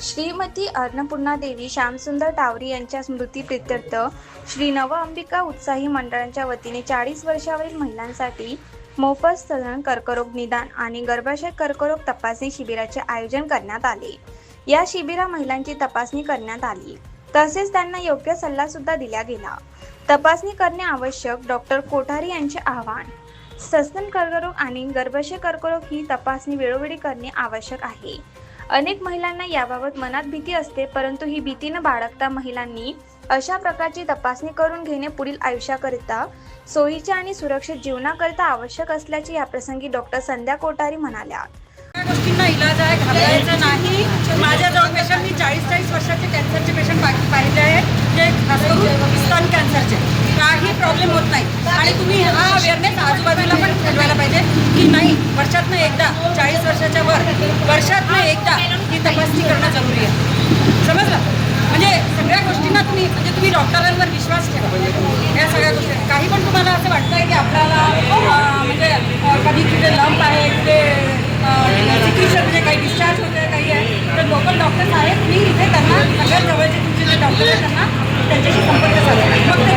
श्रीमती अन्नपूर्णा देवी श्यामसुंदर टावरी यांच्या स्मृतीप्रित्यर्थ श्री नव अंबिका उत्साही मंडळांच्या वतीने चाळीस वर्षावरील महिलांसाठी मोफत सधन कर्करोग निदान आणि गर्भाशय कर्करोग तपासणी शिबिराचे आयोजन करण्यात आले. या शिबिरा महिलांची तपासणी करण्यात आली. तसेच त्यांना योग्य सल्ला सुद्धा दिला गेला. तपासणी करणे आवश्यक डॉक्टर कोठारी यांचे आव्हान. सस्तन कर्करोग आणि गर्भाशय कर्करोग ही तपासणी वेळोवेळी करणे आवश्यक आहे. अनेक महिलांना याबाबत मनात भीती असते परंतु ही भीती न बाळगता महिलांनी अशा प्रकारची तपासणी करून घेणे पुढील आयुष्याकरिता सोयीच्या आणि सुरक्षित जीवनाकरिता आवश्यक असल्याचे याप्रसंगी डॉक्टर संध्या कोठारी म्हणाल्या. गोष्टींना इलाज आहे घाबरायचं नाही. माझ्याजवळ पेशंट मी चाळीस चाळीस वर्षाचे कॅन्सरचे पेशंट पाहिले आहेत. जे खास करून स्तन कॅन्सरचे काही प्रॉब्लेम होत नाही आणि तुम्ही हा अवेअरनेस आजूबाजूला पण ठेवायला पाहिजे की नाही? वर्षातनं एकदा चाळीस वर्षाच्या वर वर्षातनं एकदा ही तपासणी करणं जरुरी आहे. समजलं? म्हणजे सगळ्या गोष्टींना तुम्ही म्हणजे तुम्ही डॉक्टरांवर विश्वास ठेवा. या सगळ्या गोष्टी. काही पण तुम्हाला असं वाटतं आहे की आपल्याला म्हणजे कधी कुठे लंप आहे कुठे सिक्युशन म्हणजे काही डिस्चार्ज होते काही आहे. तर लोकल डॉक्टर्स आहेत. तुम्ही इथे त्यांना सगळ्यात जवळचे तुमचे जे डॉक्टर आहेत त्यांना त्यांच्याशी संपर्क साधा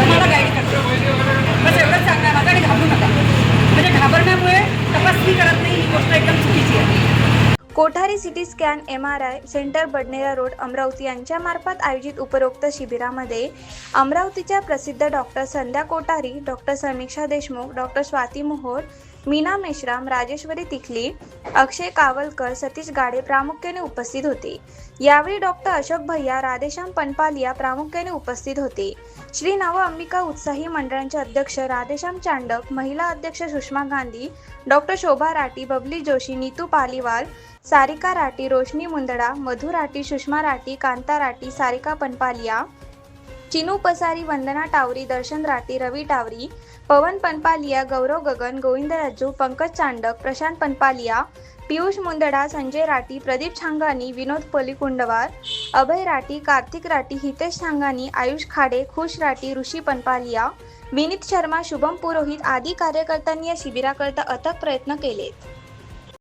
Kothari city scan M R I center Badnera road Amravati यांच्यामार्फत आयोजित उपरोक्त शिबिरामध्ये अमरावतीच्या प्रसिद्ध doctor Sandhya Kothari doctor Samiksha Deshmukh doctor Swati Mohor Meena Meshram Rajeshwari Tikhli Akshay Kawalkar Satish Gade प्रामुख्याने उपस्थित होते. यावेळी डॉक्टर अशोक भैया राधेश्याम पनपालिया प्रामुख्याने उपस्थित होते. श्री नव अंबिका उत्साही मंडळांचे अध्यक्ष राधेश्याम चांडक महिला अध्यक्ष सुषमा गांधी डॉक्टर शोभा राठी बबली जोशी नीतू पालीवाल सारिका राठी रोशनी मुंदडा मधु राठी सुषमा राठी कांता राठी सारिका पनपालिया चिनू पसारी वंदना टावरी दर्शन राठी रवी टावरी पवन पनपालिया गौरव गगन गोविंद राजू पंकज चांडक प्रशांत पनपालिया पियुष मुंदडा संजय राठी प्रदीप छांगानी विनोद पलिकुंडवार अभय राठी कार्तिक राठी हितेश छांगानी आयुष खाडे खुश राठी ऋषी पनपालिया विनीत शर्मा शुभम पुरोहित आदी कार्यकर्त्यांनी या शिबिराकरता अथक प्रयत्न केलेत.